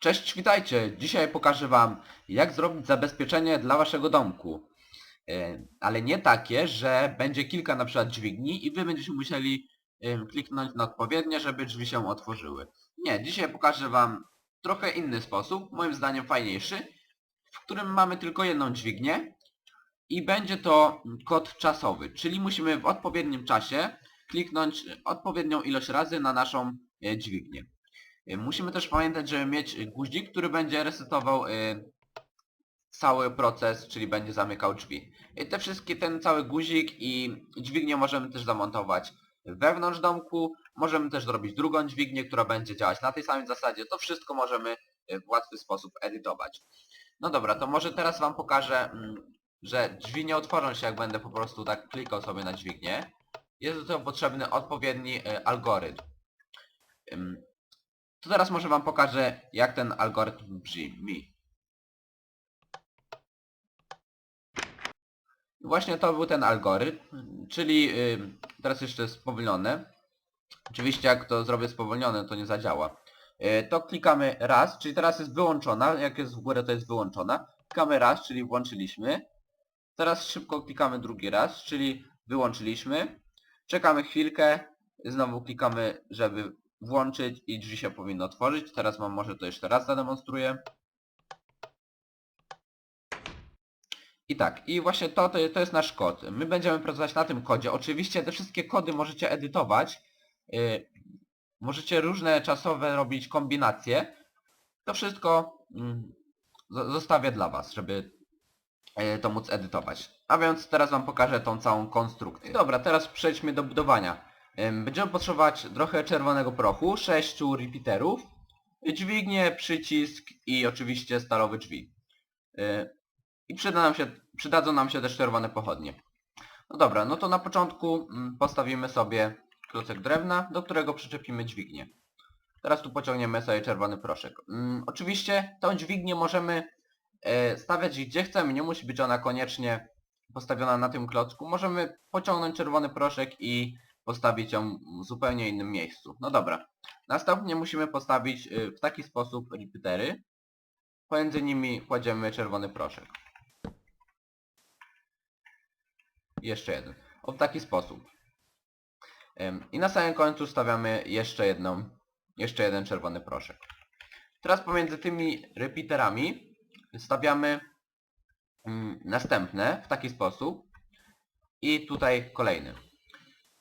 Cześć, witajcie! Dzisiaj pokażę wam, jak zrobić zabezpieczenie dla waszego domku. E, Ale nie takie, że będzie kilka na przykład dźwigni i wy będziecie musieli kliknąć na odpowiednie, żeby drzwi się otworzyły. Nie, dzisiaj pokażę wam trochę inny sposób, moim zdaniem fajniejszy, w którym mamy tylko jedną dźwignię i będzie to kod czasowy, czyli musimy w odpowiednim czasie kliknąć odpowiednią ilość razy na naszą e, dźwignię. Y, Musimy też pamiętać, żeby mieć guzik, który będzie resetował y, cały proces, czyli będzie zamykał drzwi. I te wszystkie, ten cały guzik i dźwignię możemy też zamontować wewnątrz domku. Możemy też zrobić drugą dźwignię, która będzie działać na tej samej zasadzie. To wszystko możemy y, w łatwy sposób edytować. No dobra, to może teraz wam pokażę, mm, że drzwi nie otworzą się, jak będę po prostu tak klikał sobie na dźwignię. Jest do tego potrzebny odpowiedni algorytm. To teraz może wam pokażę, jak ten algorytm brzmi. Właśnie to był ten algorytm, czyli y, teraz jeszcze spowolnione. Oczywiście jak to zrobię spowolnione, to nie zadziała. Y, to klikamy raz, czyli teraz jest wyłączona, jak jest w górę to jest wyłączona. Klikamy raz, czyli włączyliśmy. Teraz szybko klikamy drugi raz, czyli wyłączyliśmy. Czekamy chwilkę, znowu klikamy, żeby włączyć i drzwi się powinno otworzyć. Teraz wam może to jeszcze raz zademonstruję. I tak, i właśnie to, to, jest nasz kod. My będziemy pracować na tym kodzie. Oczywiście te wszystkie kody możecie edytować. Yy, możecie różne czasowe robić kombinacje. To wszystko mm, zo- zostawię dla was, żeby yy, to móc edytować. A więc teraz wam pokażę tą całą konstrukcję. Dobra, teraz przejdźmy do budowania. Będziemy potrzebować trochę czerwonego prochu, 6 repeaterów, dźwignię, przycisk i oczywiście stalowe drzwi. Yy, I przyda nam się, przydadzą nam się też czerwone pochodnie. No dobra, no to na początku mm, postawimy sobie klocek drewna, do którego przyczepimy dźwignię. Teraz tu pociągniemy sobie czerwony proszek. Ym, Oczywiście tą dźwignię możemy e, stawiać gdzie chcemy, nie musi być ona koniecznie postawiona na tym klocku. Możemy pociągnąć czerwony proszek i postawić ją w zupełnie innym miejscu. No dobra. Następnie musimy postawić y, w taki sposób repeatery. Pomiędzy nimi kładziemy czerwony proszek. Jeszcze jeden. O w taki sposób. I na samym końcu stawiamy jeszcze jedną, jeszcze jeden czerwony proszek. Teraz pomiędzy tymi repeaterami stawiamy mm, następne w taki sposób i tutaj kolejny.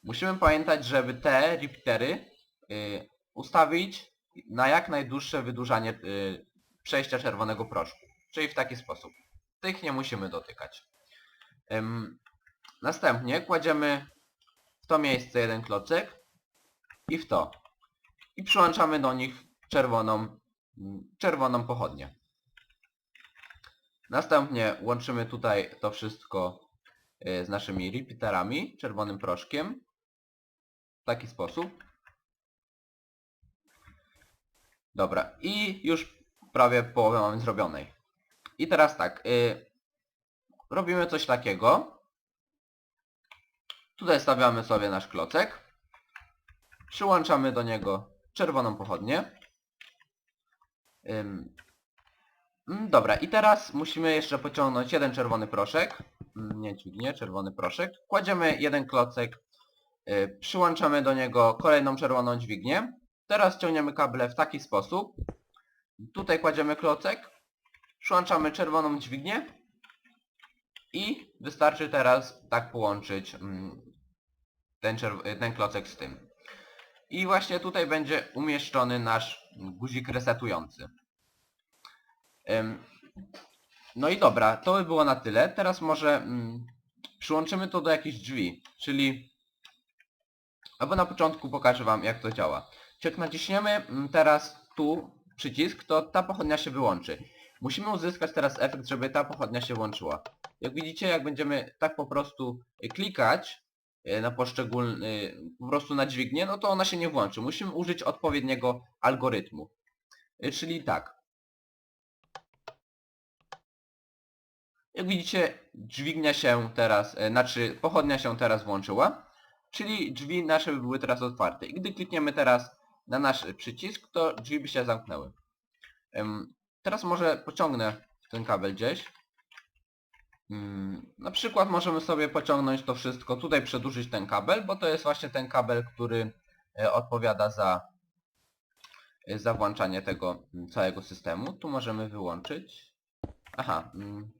Musimy pamiętać, żeby te repeatery y, ustawić na jak najdłuższe wydłużanie y, przejścia czerwonego proszku. Czyli w taki sposób. Tych nie musimy dotykać. Następnie kładziemy w to miejsce jeden klocek i w to. I przyłączamy do nich czerwoną, czerwoną pochodnię. Następnie łączymy tutaj to wszystko y, z naszymi repeaterami, czerwonym proszkiem. Taki sposób. Dobra, i już prawie połowę mamy zrobionej. I teraz tak, y, robimy coś takiego. Tutaj stawiamy sobie nasz klocek. Przyłączamy do niego czerwoną pochodnię. Ym, mm, dobra, i teraz musimy jeszcze pociągnąć jeden czerwony proszek. Mm, Nie dźwignię, czerwony proszek. Kładziemy jeden klocek. Y, Przyłączamy do niego kolejną czerwoną dźwignię. Teraz ciągniemy kable w taki sposób. Tutaj kładziemy klocek. Przyłączamy czerwoną dźwignię. I wystarczy teraz tak połączyć mm, ten, czerw- ten klocek z tym. I właśnie tutaj będzie umieszczony nasz guzik resetujący. No i dobra, to by było na tyle. Teraz może mm, przyłączymy to do jakichś drzwi, czyli... Albo na początku pokażę wam jak to działa. Jak naciśniemy mm, teraz tu przycisk, to ta pochodnia się wyłączy. Musimy uzyskać teraz efekt, żeby ta pochodnia się włączyła. Jak widzicie, jak będziemy tak po prostu y, klikać y, na poszczególny, po prostu na dźwignię, no to ona się nie włączy. Musimy użyć odpowiedniego algorytmu. Y, Czyli tak. Jak widzicie, dźwignia się teraz, znaczy pochodnia się teraz włączyła, czyli drzwi nasze by były teraz otwarte. I gdy klikniemy teraz na nasz przycisk, to drzwi by się zamknęły. Teraz może pociągnę ten kabel gdzieś. Mm, Na przykład możemy sobie pociągnąć to wszystko, tutaj przedłużyć ten kabel, bo to jest właśnie ten kabel, który e, odpowiada za, e, za włączanie tego mm, całego systemu. Tu możemy wyłączyć. Aha. mm.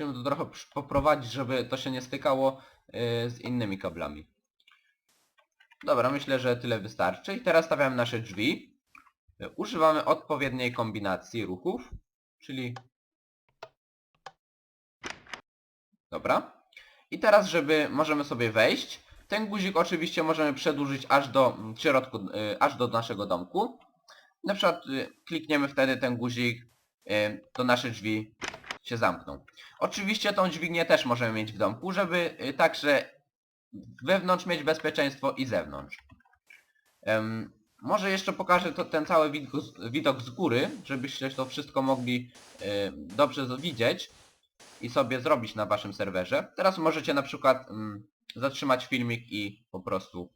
Musimy to trochę poprowadzić, żeby to się nie stykało e, z innymi kablami. Dobra, myślę, że tyle wystarczy. I teraz stawiamy nasze drzwi. Używamy odpowiedniej kombinacji ruchów, czyli... Dobra. I teraz, żeby możemy sobie wejść, ten guzik oczywiście możemy przedłużyć aż do mm, środku, y, aż do naszego domku. Na przykład y, klikniemy wtedy ten guzik, y, to nasze drzwi się zamkną. Oczywiście tą dźwignię też możemy mieć w domku, żeby y, także wewnątrz mieć bezpieczeństwo i zewnątrz. Em, może jeszcze pokażę to, ten cały widok z, widok z góry, żebyście to wszystko mogli y, dobrze widzieć i sobie zrobić na waszym serwerze. Teraz możecie na przykład mm, zatrzymać filmik i po prostu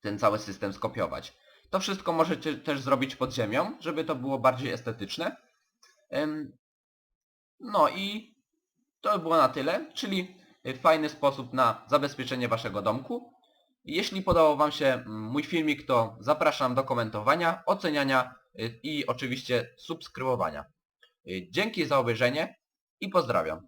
ten cały system skopiować. To wszystko możecie też zrobić pod ziemią, żeby to było bardziej estetyczne. No i to by było na tyle, czyli y, fajny sposób na zabezpieczenie waszego domku. Jeśli podobał wam się mm, mój filmik, to zapraszam do komentowania, oceniania y, i oczywiście subskrybowania. Y, Dzięki za obejrzenie i pozdrawiam.